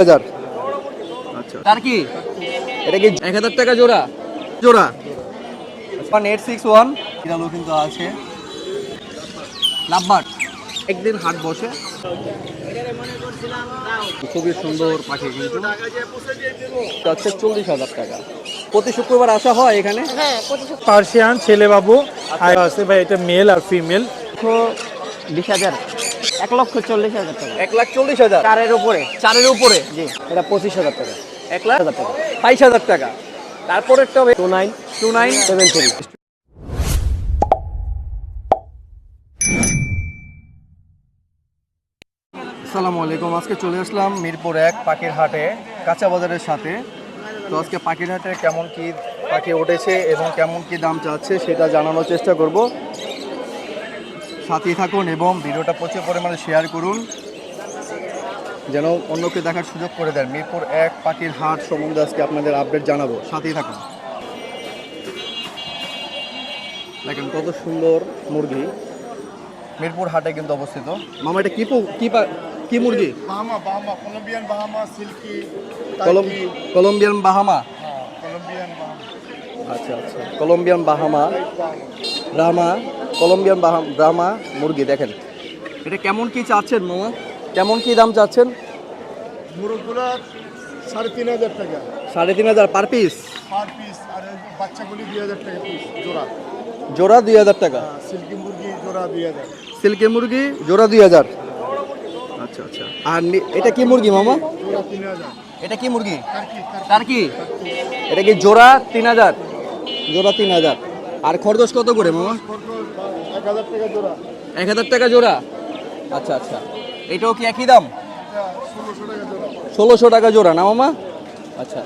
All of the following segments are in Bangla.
হাজার। আচ্ছা। তার কি? এটা কি এক হাজার টাকা জোড়া। জোড়া। ওয়ান এইট সিক্স ওয়ান বিড়ালও কিন্তু আছে। লাভবাট একদিন হাট বসে। খুবই সুন্দর পাখি কিন্তু। চল্লিশ হাজার টাকা। প্রতি শুক্রবার আসা হয় এখানে? পার্সিয়ান ছেলে বাবু আছে ভাই এটা মেল আর ফিমেল বিশ হাজার। এক লক্ষ চল্লিশ হাজার টাকা। এক লাখ চল্লিশ হাজার? চারের উপরে। চারের উপরে? জি এটা পঁচিশ হাজার টাকা। এক লাখ হাজার টাকা। বাইশ হাজার টাকা। তারপরেরটা হবে two nine two nine seven three. আসসালামু আলাইকুম। আজকে চলে আসলাম মিরপুর এক পাখির হাটে কাঁচা বাজারের সাথে। তো আজকে পাখির হাটে কেমন কি পাখি উঠেছে এবং কেমন কি দাম চাচ্ছে সেটা জানানোর চেষ্টা করব। সাথেই থাকুন এবং ভিডিওটা প্রচুর পরিমাণে শেয়ার করুন। যেন অন্যকে দেখার সুযোগ করে দেন। মিরপুর এক পাখির হাট সম্বন্ধে আজকে আপনাদের আপডেট জানাব। সাথেই থাকুন। দেখেন কত সুন্দর মুরগি। মিরপুর হাটে কিন্তু অবস্থিত। মামা এটা কি কি পা- কি মুরগি? Bahama Bahama Colombian Bahama silky কলম কলম্বিয়ান বাহামা? হ্যাঁ কলম্বিয়ান বাহামা। আচ্ছা আচ্ছা। কলম্বিয়ান বাহামা রামা কলম্বিয়ান ব্রাহ্মা মুরগি দেখেন। এটা কেমন কি চাচ্ছেন মামা? কেমন কি দাম চাচ্ছেন? মুরগগুলো সাড়ে তিন হাজার টাকা। সাড়ে তিন হাজার পার পিস পার পিস আর বাচ্চাগুলি দুই হাজার টাকা পিস জোড়া। জোড়া দুই হাজার টাকা? হ্যাঁ, সিল্কি মুরগি জোড়া দুই হাজার। সিল্কি মুরগি জোড়া দুই হাজার? আচ্ছা আচ্ছা। আর এটা কি মুরগি মামা? জোড়া তিন হাজার। এটা কি মুরগি? টার্কি তার কি এটা কি জোড়া তিন হাজার? জোড়া তিন হাজার। আর খরগোশ কত করে মামা? এক হাজার টাকা জোড়া। আচ্ছা আচ্ছা। এটাও কি একই দাম? ষোলোশো টাকা জোড়া না মামা? আচ্ছা।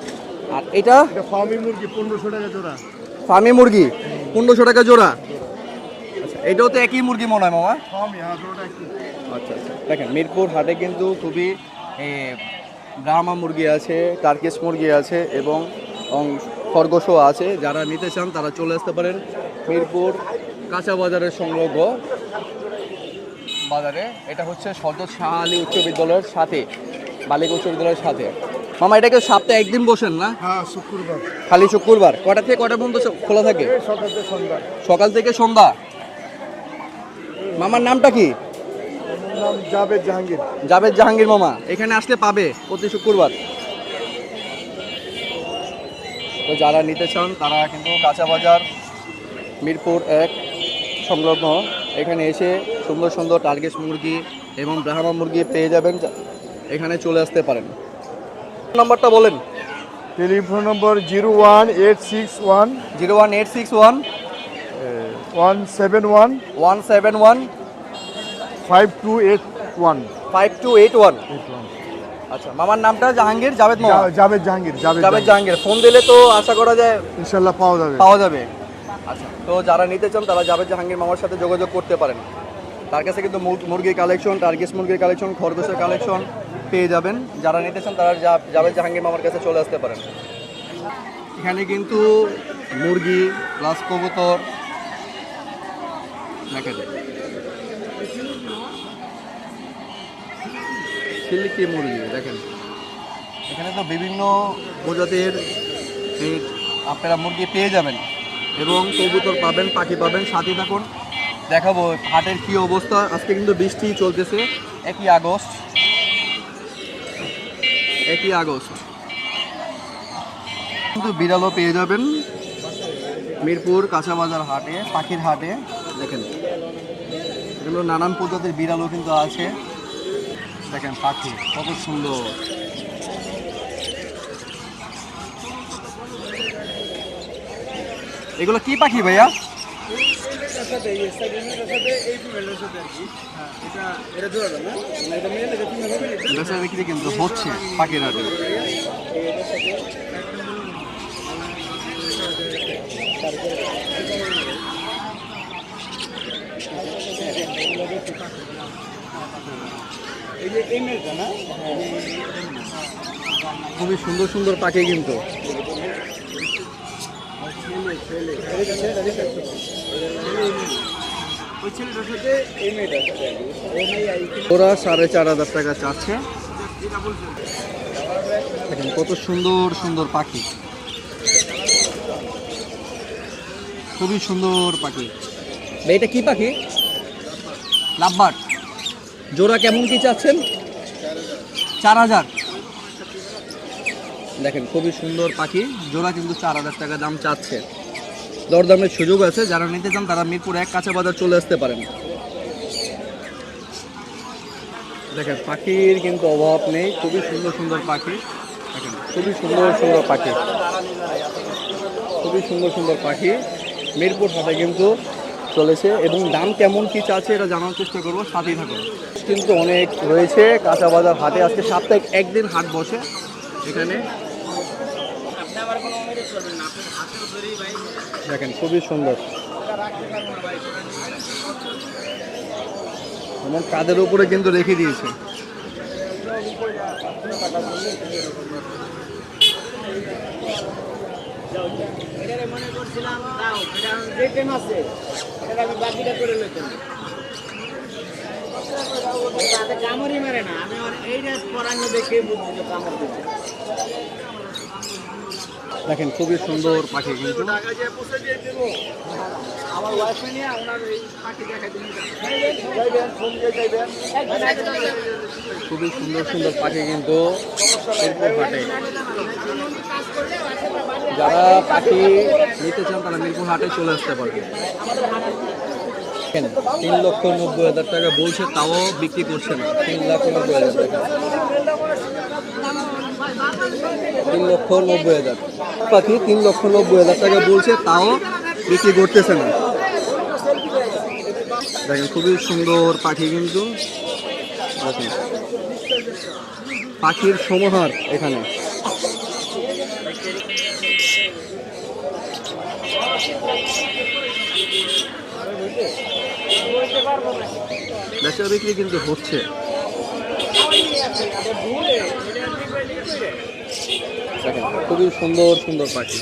আর এটা? ফার্মি মুরগি পনেরোশো টাকা জোড়া। ফার্মি মুরগি পনেরোশো টাকা জোড়া। আচ্ছা এটাও তো একই মুরগি মনে হয় মামা? হ্যাঁ আচ্ছা আচ্ছা। দেখেন মিরপুর হাটে কিন্তু খুবই ব্রাহ্মা মুরগি আছে টার্কিস মুরগি আছে এবং খরগোশও আছে। যারা নিতে চান তারা চলে আসতে পারেন মিরপুর কাঁচা বাজারের সংলগ্ন বাজারে। এটা হচ্ছে সদর শাহ আলী উচ্চ বিদ্যালয়ের সাথে বালিকা উচ্চ বিদ্যালয়ের সাথে। মামা এটাকে সপ্তাহে একদিন বসেন না? হ্যাঁ শুক্রবার। খালি শুক্রবার। কটা থেকে কটা পর্যন্ত খোলা থাকে? সকাল থেকে সন্ধ্যা। সকাল থেকে সন্ধ্যা। মামার নামটা কি? জাভেদ জাহাঙ্গীর। জাভেদ জাহাঙ্গীর মামা। এখানে আসলে পাবে প্রতি শুক্রবার। তো যারা নিতে চান তারা কিন্তু কাঁচা বাজার মিরপুর এক সংলগ্ন। এখানে এসে সুন্দর সুন্দর টার্গেট মুরগি এবং ব্রাহ্মা মুরগি পেয়ে যাবেন। এখানে চলে আসতে পারেন। নাম্বারটা বলেন। Telephone number zero one eight six one. Zero one eight six one. One seven one. One seven one. Five two eight one. Five two eight one. Eight one. আচ্ছা মামার নামটা জাহাঙ্গীর জাভেদ মামা জাভেদ জাহাঙ্গীর জাভেদ জাভেদ জাহাঙ্গীর। ফোন দিলে তো আশা করা যায় ইনশাল্লাহ পাওয়া যাবে। পাওয়া যাবে। আচ্ছা তো যারা নিতে চান তারা জাভেদ জাহাঙ্গীর মামার সাথে যোগাযোগ করতে পারেন। তার কাছে কিন্তু মুরগির কালেকশন টার্গেস মুরগির কালেকশন খরগোশের কালেকশন পেয়ে যাবেন। যারা নিতে চান তারা জাভেদ জাহাঙ্গীর মামার কাছে চলে আসতে পারেন। এখানে কিন্তু মুরগি প্লাস কবুতর দেখা যায়। সিল্কি মুরগি দেখেন। এখানে তো বিভিন্ন প্রজাতির আপনারা মুরগি পেয়ে যাবেন। এবং কবুতর পাবেন পাখি পাবেন সাথে থাকুন। দেখাবো হাটের কি অবস্থা। আজকে কিন্তু বৃষ্টি চলতেছে। একই আগস্ট। একই আগস্ট। কিন্তু বিড়ালও পেয়ে যাবেন। মিরপুর কাঁচাবাজার হাটে পাখির হাটে। দেখেন। এগুলো নানান প্রজাতির বিড়ালও কিন্তু আছে। দেখেন পাখি কত সুন্দর এগুলো কি পাখি ভাইয়া কিন্তু হচ্ছে পাখির খুবই সুন্দর সুন্দর পাখি কিন্তু। ওরা সাড়ে চার হাজার টাকা চাচ্ছে। দেখেন কত সুন্দর সুন্দর পাখি। খুবই সুন্দর পাখি। এটা কি পাখি? লাভবার্ড। জোড়া কেমন কি চাচ্ছেন? চার হাজার। দেখেন, খুবই সুন্দর পাখি। জোড়া কিন্তু চার হাজার টাকা দাম চাচ্ছে। দরদামের সুযোগ আছে, যারা নিতে চান তারা মিরপুর এক কাঁচা বাজার চলে আসতে পারেন। দেখেন, পাখির কিন্তু অভাব নেই, খুবই সুন্দর সুন্দর পাখি। দেখেন, খুবই সুন্দর সুন্দর পাখি। খুবই সুন্দর সুন্দর পাখি। মিরপুর হাটে কিন্তু চলেছে এবং দাম কেমন কি চাচ্ছে এটা জানার চেষ্টা করব, সাথেই থাকুন কিন্তু অনেক রয়েছে, কাঁচা বাজার হাটে আজকে সাপ্তাহিক একদিন হাট বসে এখানে। দেখেন, খুবই সুন্দর। এবং কাদের উপরে কিন্তু রেখে দিয়েছে। কামড়ই মারে না। আমি আমার এইটা পরাঙ্গ দেখে বুঝছি যে কামড় দিচ্ছে দেখেন খুবই সুন্দর পাখি কিন্তু। আমার ওয়াইফ নিয়ে ওনার এই পাখি দেখাই খুবই সুন্দর সুন্দর পাখি কিন্তু। যারা পাখি নিতে চান তারা মিরপুর হাটে চলে আসতে পারবে। তিন লক্ষ নব্বই হাজার টাকা বলছে, তাও বিক্রি করছে না। তিন লাখ নব্বই হাজার টাকা। তিন লক্ষ নব্বই হাজার। পাখি তিন লক্ষ নব্বই হাজার টাকা বলছে, তাও বিক্রি করতেছে না। দেখেন, খুবই সুন্দর পাখি কিন্তু। পাখির সমাহার এখানে। বেচা বিক্রি কিন্তু হচ্ছে। খুবই সুন্দর সুন্দর পাখি।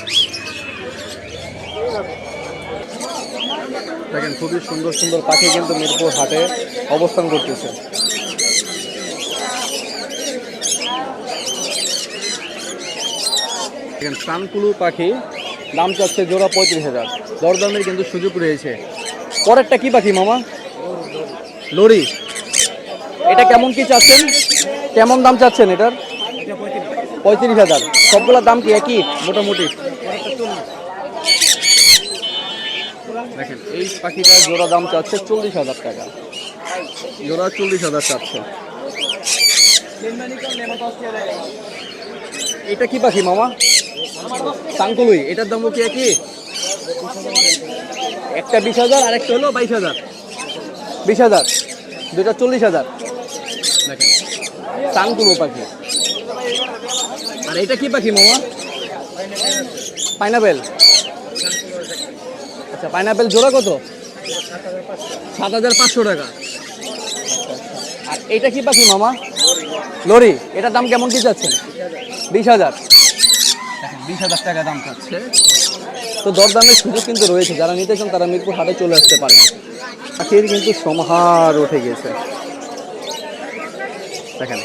দেখেন, খুবই সুন্দর সুন্দর পাখি কিন্তু মিরপুর হাটে অবস্থান করতেছে। দেখেন কানকুলু পাখি, দাম চাচ্ছে জোড়া পঁয়ত্রিশ হাজার। দরদামের কিন্তু সুযোগ রয়েছে। পরেরটা কি পাখি, মামা? লরি। এটা কেমন কি চাচ্ছেন? কেমন দাম চাচ্ছেন এটার? পঁয়ত্রিশ হাজার। সবগুলোর দাম কি একই? মোটামুটি। এই পাখিটার জোড়া দাম চাচ্ছে চল্লিশ হাজার টাকা। জোড়া চল্লিশ হাজার চাচ্ছে। এটা কি পাখি, মামা? সাংকুলুই। এটার দাম কি একই? একটা বিশ হাজার আর একটা হলো বাইশ হাজার। বিশ হাজার। দুটা চল্লিশ হাজার। দেখেন সাংকুলু পাখি। আর এটা কি পাখি, মামা? পাইনাপেল। আচ্ছা পাইনাপেল জোড়া কত? সাত হাজার পাঁচশো টাকা। আর এইটা কি পাখি, মামা? লরি। এটার দাম কেমন কি চাচ্ছেন? বিশ হাজার। বিশ হাজার টাকা দাম চাচ্ছে। তো দরদামের সুযোগ কিন্তু রয়েছে। যারা নিতে চান, তারা মিরপুর হাটে চলে আসতে পারেন। পাখির কিন্তু সমাহার উঠে গেছে। দেখেন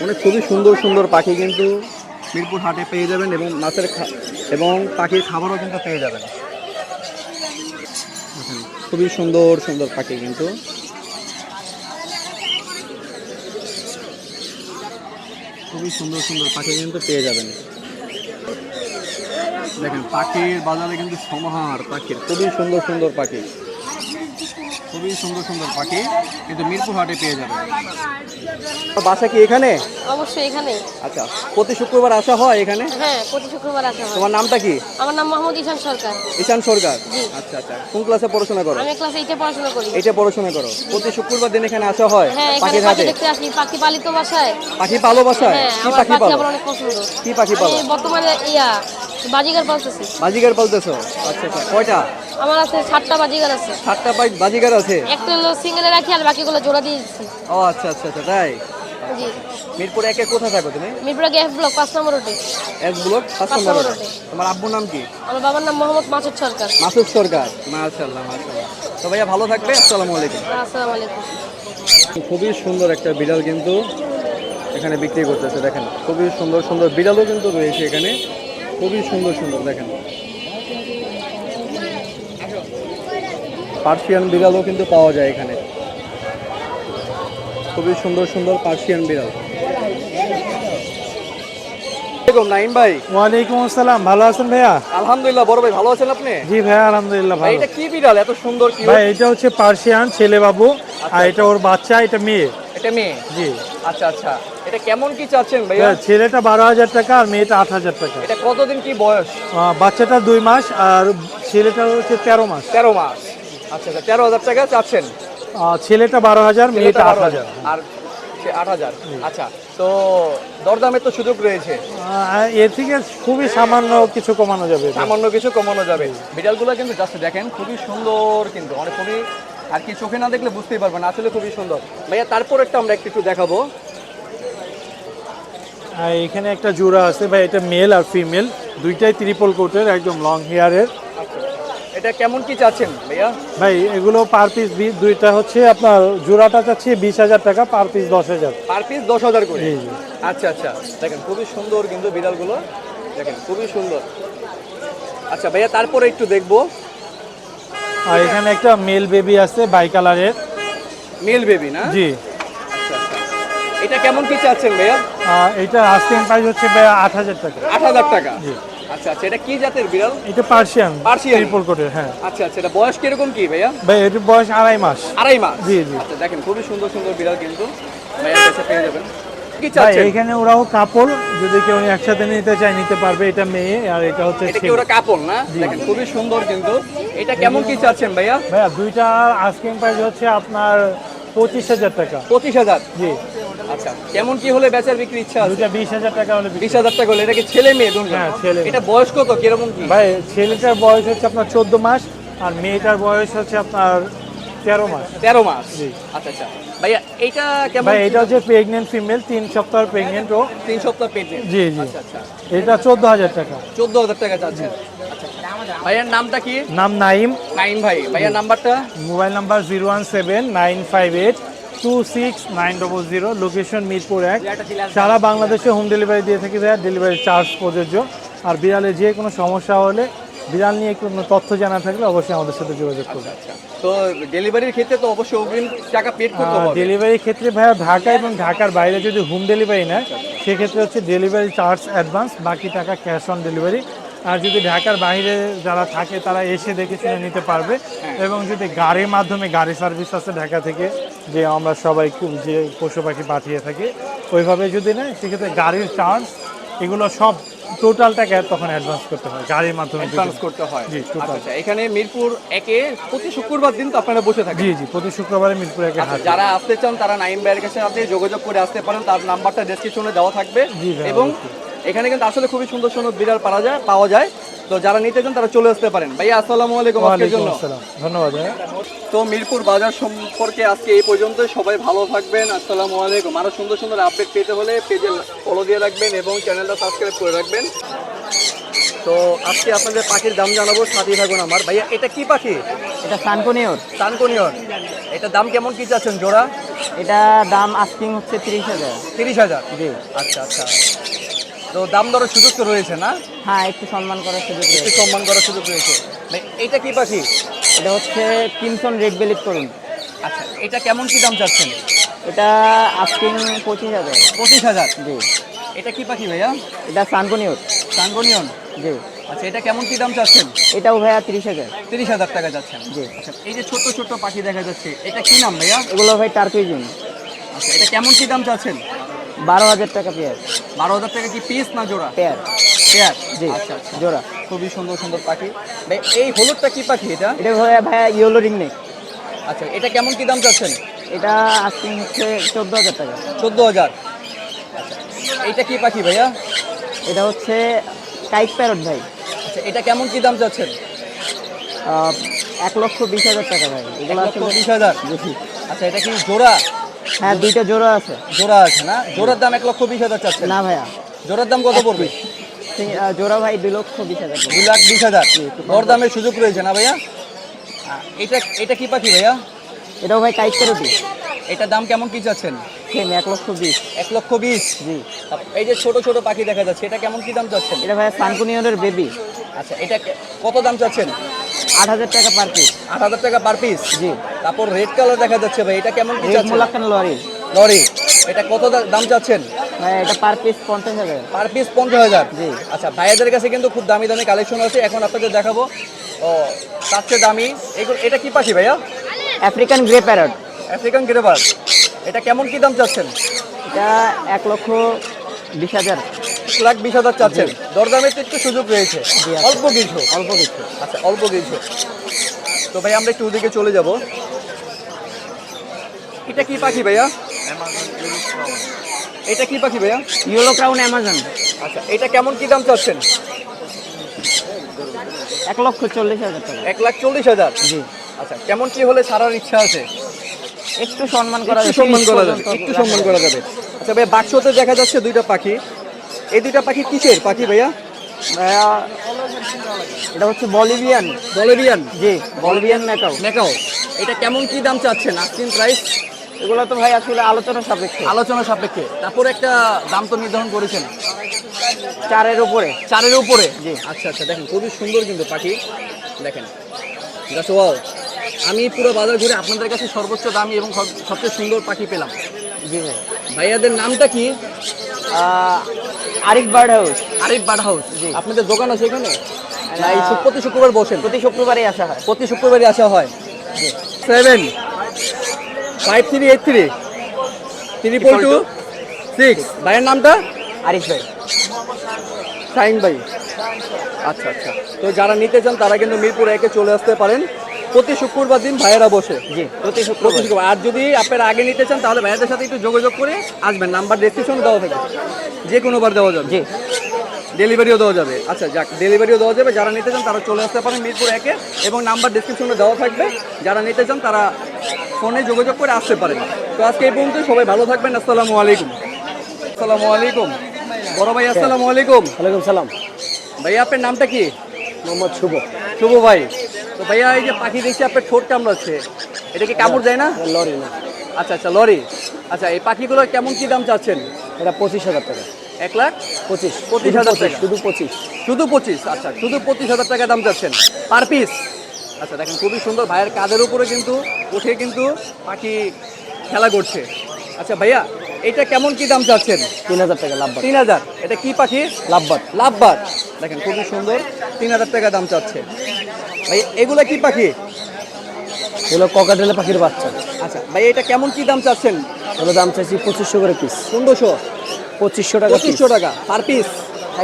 মানে খুবই সুন্দর সুন্দর পাখি কিন্তু মিরপুর হাটে পেয়ে যাবেন এবং মাছের এবং পাখির খাবারও কিন্তু পেয়ে যাবেন। খুবই সুন্দর সুন্দর পাখি কিন্তু। খুবই সুন্দর সুন্দর পাখি কিন্তু পেয়ে যাবেন। দেখেন, পাখির বাজারে কিন্তু সমাহার, পাখির খুবই সুন্দর সুন্দর পাখি। খুবই সুন্দর সুন্দর পাখি কিন্তু মিরপুর হাটে পেয়ে যাবেন বাসা কি এখানে? অবশ্যই এখানে। আচ্ছা প্রতি শুক্রবার আসা হয় এখানে? হ্যাঁ প্রতি শুক্রবার আসা হয়। তোমার নামটা কি? আমার নাম মোহাম্মদ ঈশান সরকার। ঈশান সরকার? জি। আচ্ছা আচ্ছা কোন ক্লাসে পড়াশোনা করো? আমি ক্লাস এইটে পড়াশোনা করি। এইটা পড়াশোনা করো। প্রতি শুক্রবার দিন এখানে আসা হয়? হ্যাঁ পাখির পাখি হাটে? দেখতে আসি পাখি পালিত বাসায়। পাখি পালো বাসায়? হ্যাঁ কি পাখি পালো? অনেক পছন্দ। কি পাখি পালো? বর্তমানে ইয়া। বাজিগার পালতেছি বাজিগার পালতেছো আচ্ছা আচ্ছা কয়টা? আমার আছে সাতটা বাজিগার আছে। সাতটা পাই বাজিগার আছে? একটা হলো সিঙ্গেলে রাখি আর বাকিগুলো জোড়া দিয়ে দিচ্ছি। ও আচ্ছা আচ্ছা আচ্ছা তাই? জি। মিরপুর একে কোথায় থাকো তুমি? মিরপুরা গ্যাস ব্লক পাঁচ নম্বর রোডে এক ব্লক পাঁচ নম্বর। রোডে। তোমার আব্বুর নাম কি? আমার বাবার নাম মোহাম্মদ মাসুদ সরকার। মাসুদ সরকার। মাশাআল্লাহ মাশাআল্লাহ। তো ভাইয়া ভালো থাকবে? আসসালামু আলাইকুম। আসসালামু আলাইকুম। খুবই সুন্দর একটা বিড়াল কিন্তু এখানে বিক্রি করতেছে দেখেন। খুবই সুন্দর সুন্দর বিড়ালও কিন্তু রয়েছে এখানে। খুবই সুন্দর সুন্দর দেখেন। পার্সিয়ান বিড়ালও কিন্তু পাওয়া যায় এখানে। খুবই সুন্দর সুন্দর পার্সিয়ান বিড়াল। আলাইকুম, ভাই। ওয়ালাইকুম আসসালাম ভালো আছেন ভাইয়া? আলহামদুলিল্লাহ বড় ভাই ভালো আছেন আপনি? জি ভাইয়া আলহামদুলিল্লাহ ভালো। এটা কি বিড়াল? এত সুন্দর ভাই এটা হচ্ছে পার্সিয়ান ছেলে বাবু আর এটা ওর বাচ্চা এটা মেয়ে। এটা মেয়ে? জি। আচ্ছা আচ্ছা। এটা কেমন কি চাচ্ছেন ভাইয়া? ছেলেটা বারো হাজার টাকা আর মেয়েটা আট হাজার টাকা। এটা কতদিন কি বয়স? বাচ্চাটা দুই মাস আর ছেলেটা হচ্ছে তেরো মাস। তেরো মাস। আচ্ছা আচ্ছা। তেরো হাজার টাকা চাচ্ছেন? ছেলেটা বারো হাজার মেয়েটা আট হাজার। আর আট হাজার। আচ্ছা তো দরদামের তো সুযোগ রয়েছে। এর থেকে খুবই সামান্য কিছু কমানো যাবে। সামান্য কিছু কমানো যাবে। বিড়ালগুলো কিন্তু জাস্ট দেখেন খুবই সুন্দর কিন্তু। অনেক খুবই আর কি চোখে না দেখলে বুঝতেই পারবেন আসলে খুবই সুন্দর। ভাইয়া তারপর একটা আমরা একটু একটু দেখাবো। আর এখানে একটা জোড়া আছে ভাই এটা মেল আর ফিমেল দুইটাই ত্রিপল কোটের একদম লং হেয়ারের এটা কেমন কি চাচ্ছেন ভাইয়া? ভাই এগুলো পার পিস দুইটা হচ্ছে আপনার জোড়াটা চাচ্ছি বিশ হাজার টাকা পার পিস দশ হাজার। পার পিস দশ হাজার করে? আচ্ছা আচ্ছা। দেখেন খুবই সুন্দর কিন্তু বিড়ালগুলো। দেখেন খুবই সুন্দর। আচ্ছা ভাইয়া তারপরে একটু দেখব। আর এখানে একটা মেল বেবি আছে বাই কালারের মেল বেবি না? জি। এটা কেমন কি চাচ্ছেন ভাইয়া? এটা আস্কিং প্রাইস হচ্ছে ভাই আট হাজার টাকা। আট হাজার টাকা? জি। আচ্ছা আচ্ছা এটা কি জাতের বিড়াল? এটা পার্সিয়ান Persian? ত্রিপল কোটের হ্যাঁ। আচ্ছা আচ্ছা এটা বয়স কীরকম কি ভাইয়া? ভাই এটির বয়স আড়াই মাস। আড়াই মাস? জি, জি। আচ্ছা দেখেন খুবই সুন্দর সুন্দর বিড়াল কিন্তু। ভাইয়া কাছে পেয়ে যাবেন। কি চাচ্ছেন? এখানে ওরাও কাপড় যদি কেউ একসাথে নিতে চায় নিতে পারবে এটা মেয়ে আর এটা হচ্ছে এটা কি ওরা কাপড় না? দেখেন খুবই সুন্দর কিন্তু। এটা কেমন কি চাচ্ছেন ভাইয়া? ভাইয়া দুইটা আস্কিং প্রাইস হচ্ছে আপনার পঁচিশ হাজার টাকা। পঁচিশ হাজার? জি। আচ্ছা কেমন কি হলে বেচার বিক্রি ইচ্ছা আছে? বিশ হাজার টাকা হলে বিক্রি- বিশ হাজার টাকা হলে এটা কি ছেলে মেয়ে দুজন? হ্যাঁ, ছেলে এটা বয়স কত? কীরকম কি? ভাই ছেলেটার বয়স হচ্ছে আপনার চোদ্দ মাস আর মেয়েটার বয়স হচ্ছে আপনার তেরো মাস। তেরো মাস? জি। আচ্ছা আচ্ছা। ভাইয়া এইটা কেমন ভাই এটা হচ্ছে প্রেগনেন্ট ফিমেল তিন সপ্তাহ প্রেগনেন্ট ও। তিন সপ্তাহ পেটে জি জি। আচ্ছা আচ্ছা। এটা চোদ্দ হাজার টাকা। চোদ্দ হাজার টাকা চাচ্ছেন। আচ্ছা। ভাইয়ার নামটা কি? নাম নাইম। নাইন ভাই। ভাইয়ার নাম্বারটা? Mobile number zero one seven nine five eight two six nine double zero. Location Mirpur এক। সারা বাংলাদেশে হোম ডেলিভারি দিয়ে থাকি ভাইয়া। ডেলিভারি চার্জ প্রযোজ্য। আর বিড়ালে যে কোনো সমস্যা হলে বিড়াল নিয়ে কোনো তথ্য জানা থাকলে অবশ্যই আমাদের সাথে যোগাযোগ করবে তো ডেলিভারির ক্ষেত্রে তো অবশ্যই অগ্রিম টাকা পেড করতে হবে। ডেলিভারির ক্ষেত্রে ভাইয়া ঢাকা এবং ঢাকার বাইরে যদি হোম ডেলিভারি নেয় সেক্ষেত্রে হচ্ছে ডেলিভারি চার্জ অ্যাডভান্স বাকি টাকা ক্যাশ অন ডেলিভারি আর যদি ঢাকার বাইরে যারা থাকে তারা এসে দেখে শুনে নিতে পারবে। এবং যদি গাড়ির মাধ্যমে গাড়ি সার্ভিস আছে ঢাকা থেকে যে আমরা সবাই খুব যে পশু পাখি পাঠিয়ে থাকি ওইভাবে যদি নেয় সেক্ষেত্রে গাড়ির চার্জ এগুলো সব টোটাল টাকা তখন অ্যাডভান্স করতে হয় গাড়ির মাধ্যমে অ্যাডভান্স করতে হয়। জি, total। আচ্ছা আচ্ছা এখানে মিরপুর একে প্রতি শুক্রবার দিন তো আপনারা বসে থাকেন। জি জি প্রতি শুক্রবারে মিরপুর একে আচ্ছা যারা আসতে চান তারা নাইম ভাইয়ের কাছে আপনি যোগাযোগ করে আসতে পারেন। তার নাম্বারটা ডেসক্রিপশনে দেওয়া থাকবে। এবং এখানে কিন্তু আসলে খুবই সুন্দর সুন্দর বিড়াল পাওয়া যায় পাওয়া যায়। তো যারা নিতে চান তারা চলে আসতে পারেন। ভাইয়া আসসালামু আলাইকুম আজকের জন্য। ধন্যবাদ তো মিরপুর বাজার সম্পর্কে আজকে এই পর্যন্ত সবাই ভালো থাকবেন। আসসালামু আলাইকুম। আরও সুন্দর সুন্দর আপডেট পেতে হলে পেজে ফলো দিয়ে রাখবেন এবং চ্যানেলটা সাবস্ক্রাইব করে রাখবেন। তো আজকে আপনাদের পাখির দাম জানাব সাথে থাকুন আমার। ভাইয়া এটা কি পাখি? এটা সানকনিওর তানকনিয়র এটা দাম কেমন কি চাচ্ছেন জোড়া? এটা দাম আস্কিং হচ্ছে তিরিশ হাজার। তিরিশ হাজার? জি। আচ্ছা আচ্ছা। তো দাম দরের সুযোগ তো রয়েছে না? হ্যাঁ একটু সম্মান করার সুযোগ একটু রয়েছে। সম্মান করার সুযোগ রয়েছে। ভাই, এইটা কি পাখি? এটা হচ্ছে কিমসন রেড বেলিট করুন আচ্ছা এটা কেমন কি দাম চাচ্ছেন? এটা আস্কিং পঁচিশ হাজার। পঁচিশ হাজার? জি। এটা কি পাখি ভাইয়া? এটা সানকনিওর সানগনিয়ন জি। আচ্ছা এটা কেমন কি দাম চাচ্ছেন? এটাও ভাইয়া তিরিশ হাজার। তিরিশ হাজার টাকা যাচ্ছেন জি। আচ্ছা এই যে ছোট্ট ছোট্ট পাখি দেখা যাচ্ছে এটা কি নাম ভাইয়া? এগুলো ভাই টার্কুইজিন আচ্ছা এটা কেমন কি দাম চাচ্ছেন? বারো হাজার টাকা পেয়ার। বারো হাজার টাকা কি পিস না জোড়া? পেয়ার পেয়ার জি আচ্ছা আচ্ছা। জোড়া। খুবই সুন্দর সুন্দর পাখি। ভাই এই হলুদটা কি পাখি এটা? এটা ভাইয়া ইয়েলো রিং নেক আচ্ছা এটা কেমন কি দাম চাচ্ছেন? এটা আস্কিং হচ্ছে চোদ্দ হাজার টাকা। চোদ্দ হাজার। আচ্ছা এইটা কি পাখি ভাইয়া? এটা হচ্ছে কাইক প্যারট ভাই। আচ্ছা এটা কেমন কি দাম চাচ্ছেন? এক লক্ষ বিশ হাজার টাকা ভাই। এক এগুলো লক্ষ বিশ হাজার। আচ্ছা এটা কি জোড়া? হ্যাঁ দুইটা জোড়া আছে। জোড়া আছে না? জোড়ার দাম এক লক্ষ বিশ হাজার চাচ্ছেন। না ভাইয়া। জোড়ার দাম কত পড়বে? জোড়া ভাই দুই লক্ষ বিশ হাজার করে। দুই লাখ বিশ হাজার। দর দামের সুযোগ রয়েছে না ভাইয়া? এটা এটা কি পাখি ভাইয়া? এটাও ভাই কাইট রুটি এটার দাম কেমন কি চাচ্ছেন? এক লক্ষ বিশ। এক লক্ষ বিশ? জি। এই যে ছোট ছোট পাখি দেখা যাচ্ছে এটা কেমন কি দাম চাচ্ছেন? এটা ভাইয়া সানকুনিয়নের বেবি। আচ্ছা এটা কত দাম চাচ্ছেন? আট হাজার টাকা পার পিস আট হাজার টাকা পার পিস জি। তারপর রেড কালার দেখা যাচ্ছে ভাই এটা কেমন কি মোলাক্কান লরি। লরি। এটা কত দাম চাচ্ছেন? এটা পার পিস পঞ্চাশ হাজার। পার পিস পঞ্চাশ হাজার? জি। আচ্ছা ভাইয়াদের কাছে কিন্তু খুব দামি দামি কালেকশন আছে এখন আপনাদের দেখাবো। ও তার চেয়ে দামি। এগুলো এটা কি পাখি ভাইয়া? আফ্রিকান গ্রে প্যারট আফ্রিকান গ্রেভার এটা কেমন কি দাম চাচ্ছেন? এটা এক লক্ষ বিশ হাজার। লাখ বিশ হাজার চাচ্ছেন। দরদামের তো একটু সুযোগ রয়েছে। অল্প কিছু। অল্প কিছু। আচ্ছা অল্প কিছু। তো ভাই আমরা একটু ওদিকে চলে যাব। এটা কি পাখি ভাইয়া? এটা কি পাখি ভাইয়া? ইয়েলো ক্রাউন অ্যামাজন আচ্ছা এটা কেমন কি দাম চাচ্ছেন? এক লক্ষ চল্লিশ হাজার টাকা। এক লাখ চল্লিশ হাজার? জি। আচ্ছা কেমন কি হলে ছাড়ার ইচ্ছা আছে? একটু সম্মান করা যাবে, সম্মান করা যাবে একটু সম্মান করা যাবে। আচ্ছা ভাই বাক্সতে দেখা যাচ্ছে দুইটা পাখি। এই দুইটা পাখি কিসের পাখি ভাইয়া? ভাইয়া, এটা হচ্ছে বলিভিয়ান। বলেরিয়ান জি বলিভিয়ান ম্যাকাও। মেকাও এটা কেমন কি দাম চাচ্ছেন? আস্কিন প্রাইস এগুলো তো ভাই আসলে আলোচনা সাপেক্ষে। আলোচনা সাপেক্ষে। তারপর একটা দাম তো নির্ধারণ করেছেন। চারের উপরে। চারের উপরে? জি। আচ্ছা আচ্ছা দেখেন খুবই সুন্দর কিন্তু পাখি। দেখেন জাস্ট ওয়াও আমি পুরো বাজার ঘুরে আপনাদের কাছে সর্বোচ্চ দামি এবং সব- সবচেয়ে সুন্দর পাখি পেলাম। জি ভাই। ভাইয়াদের নামটা কি? Arif bird house Arif bird house জি। আপনাদের দোকান আছে এখানে? না এই শু- প্রতি শুক্রবার বসেন। প্রতি শুক্রবারই আসা হয়। প্রতি শুক্রবারই আসা হয়। Seven five three eight three. Triple two? Six. ভাইয়ের নামটা? আরিফ ভাই। শাহিন ভাই। আচ্ছা আচ্ছা। তো যারা নিতে চান তারা কিন্তু মিরপুর একে চলে আসতে পারেন। প্রতি শুক্রবার দিন ভাইয়েরা বসে। জি প্রতি শুক্রবার। আর যদি আপনারা আগে নিতে চান তাহলে ভাইয়াদের সাথে একটু যোগাযোগ করে আসবেন। নাম্বার ডেসক্রিপশনে দেওয়া থাকবে। যে কোনো বার দেওয়া যাবে। জি। ডেলিভারিও দেওয়া যাবে। আচ্ছা যাক ডেলিভারিও দেওয়া যাবে। যারা নিতে চান তারা চলে আসতে পারেন মিরপুর একে। এবং নাম্বার ডিসক্রিপশনে দেওয়া থাকবে। যারা নিতে চান তারা ফোনে যোগাযোগ করে আসতে পারেন। তো আজকে এই পর্যন্ত সবাই ভালো থাকবেন। আসসালামু আলাইকুম। আসসালামু আলাইকুম। বড় ভাই আসসালামু আলাইকুম। ওয়ালাইকুম সালাম। ভাইয়া আপনার নামটা কি? মোহাম্মদ শুভ। শুভ ভাই। তো ভাইয়া এই যে পাখি দেখছি আপনার ঠোঁট কামড়াচ্ছে। এটা কি কামড় যায় না? লরি না। আচ্ছা আচ্ছা লরি। আচ্ছা এই পাখিগুলো কেমন কি দাম চাচ্ছেন? এটা পঁচিশ হাজার টাকা। এক লাখ? পঁচিশ। পঁচিশ হাজার টাকা। শুধু পঁচিশ। শুধু পঁচিশ? আচ্ছা শুধু পঁচিশ হাজার টাকা দাম চাচ্ছেন। Per piece? আচ্ছা দেখেন খুবই সুন্দর। ভাইয়ের কাজের উপরে কিন্তু উঠে কিন্তু পাখি খেলা করছে। আচ্ছা ভাইয়া এটা কেমন কি দাম চাচ্ছেন? তিন হাজার টাকা লাভবাদ তিন হাজার। এটা কি পাখি? লাভবাদ লাভবার দেখেন খুবই সুন্দর। তিন হাজার টাকা দাম চাচ্ছে। ভাই এগুলো কি পাখি? এগুলো ককাটেলে পাখির বাচ্চা। আচ্ছা ভাই এটা কেমন কি দাম চাচ্ছেন? এগুলো দাম চাইছি পঁচিশশো করে পিস পনেরোশো। পঁচিশশো টাকা পঁচিশশো টাকা পার পিস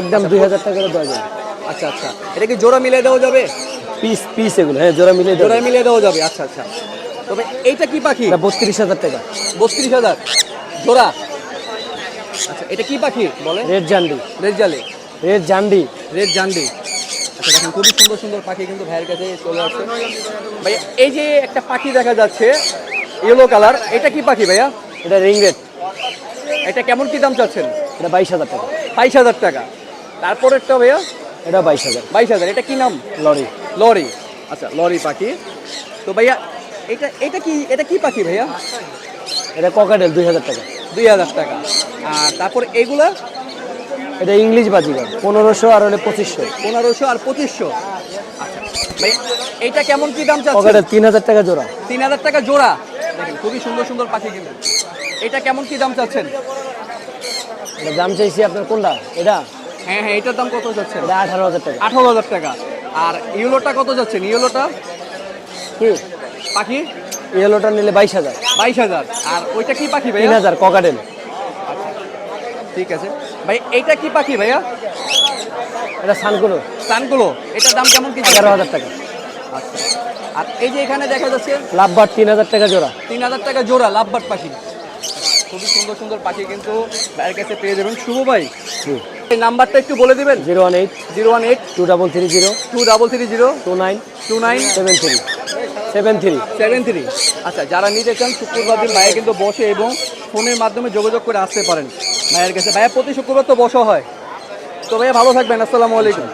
একদম দুই হাজার টাকা করে দেওয়া যাবে। আচ্ছা আচ্ছা। এটা কি জোড়া মিলিয়ে দেওয়া যাবে? পিস পিস এগুলো। হ্যাঁ জোড়া মিলে জোড়া। মিলিয়ে দেওয়া যাবে। আচ্ছা আচ্ছা। তবে এইটা কি পাখি? বত্রিশ হাজার টাকা। বত্রিশ হাজার। জোড়া। আচ্ছা এটা কি পাখি বলে? রেড জান্ডি রেড জালে রেড জান্ডি রেড জান্ডি আচ্ছা দেখেন খুবই সুন্দর সুন্দর পাখি কিন্তু ভাইয়ের কাছে চলে আসছে। ভাইয়া এই যে একটা পাখি দেখা যাচ্ছে ইয়েলো কালার এটা কি পাখি ভাইয়া? এটা রিং রেড এটা কেমন কি দাম চাচ্ছেন? এটা বাইশ হাজার টাকা। বাইশ হাজার টাকা। তারপরেরটা ভাইয়া? এটা বাইশ হাজার। বাইশ হাজার। এটা কি নাম? লরি। লরি। আচ্ছা লরি পাখি। তো ভাইয়া এটা এটা কি এটা কি পাখি ভাইয়া? এটা ককাটেল দুই হাজার টাকা। দুই হাজার টাকা। আর তারপর এগুলা এটা ইংলিশ বাজিগার পনেরোশো আর হলে পঁচিশশো। পনেরোশো আর পঁচিশশো। আচ্ছা ভাই এইটা কেমন কি দাম চাচ্ছে তিন হাজার টাকা জোড়া। তিন হাজার টাকা জোড়া। দেখেন খুবই সুন্দর সুন্দর পাখি কিন্তু। এটা কেমন কি দাম চাচ্ছেন? এটা দাম চাইছি আপনার কোনটা? এটা? হ্যাঁ হ্যাঁ এটার দাম কত যাচ্ছেন এটা আঠারো হাজার টাকা। আঠারো হাজার টাকা। আর ইউলোটা কত যাচ্ছেন ইউলোটা কি? পাখি? ইয়েলোটা নিলে বাইশ হাজার। বাইশ হাজার। আর ওইটা কি পাখি ভাই তিন হাজার ককাটেল। ঠিক আছে। ভাই এইটা কি পাখি ভাইয়া? এটা সানকুলো। সানগুলো এটার দাম কেমন কি এগারো হাজার টাকা। আচ্ছা। আর এই যে এখানে দেখা যাচ্ছে লাভবার তিন হাজার টাকা জোড়া। তিন হাজার টাকা জোড়া লাভবাট পাখি। খুবই সুন্দর সুন্দর পাখি কিন্তু ভাইয়ের কাছে পেয়ে যাবেন। শুভ ভাই এই নাম্বারটা একটু বলে দিবেন? Zero one eight zero one eight two double three zero two double three zero two nine two nine seven three. Seven three seven three আচ্ছা যারা নিতে চান শুক্রবার দিন ভাইয়া কিন্তু বসে এবং ফোনের মাধ্যমে যোগাযোগ করে আসতে পারেন মায়ের কাছে। ভাইয়া, প্রতি শুক্রবার তো বসা হয়। তো ভাইয়া, ভালো থাকবেন। আসসালামু আলাইকুম।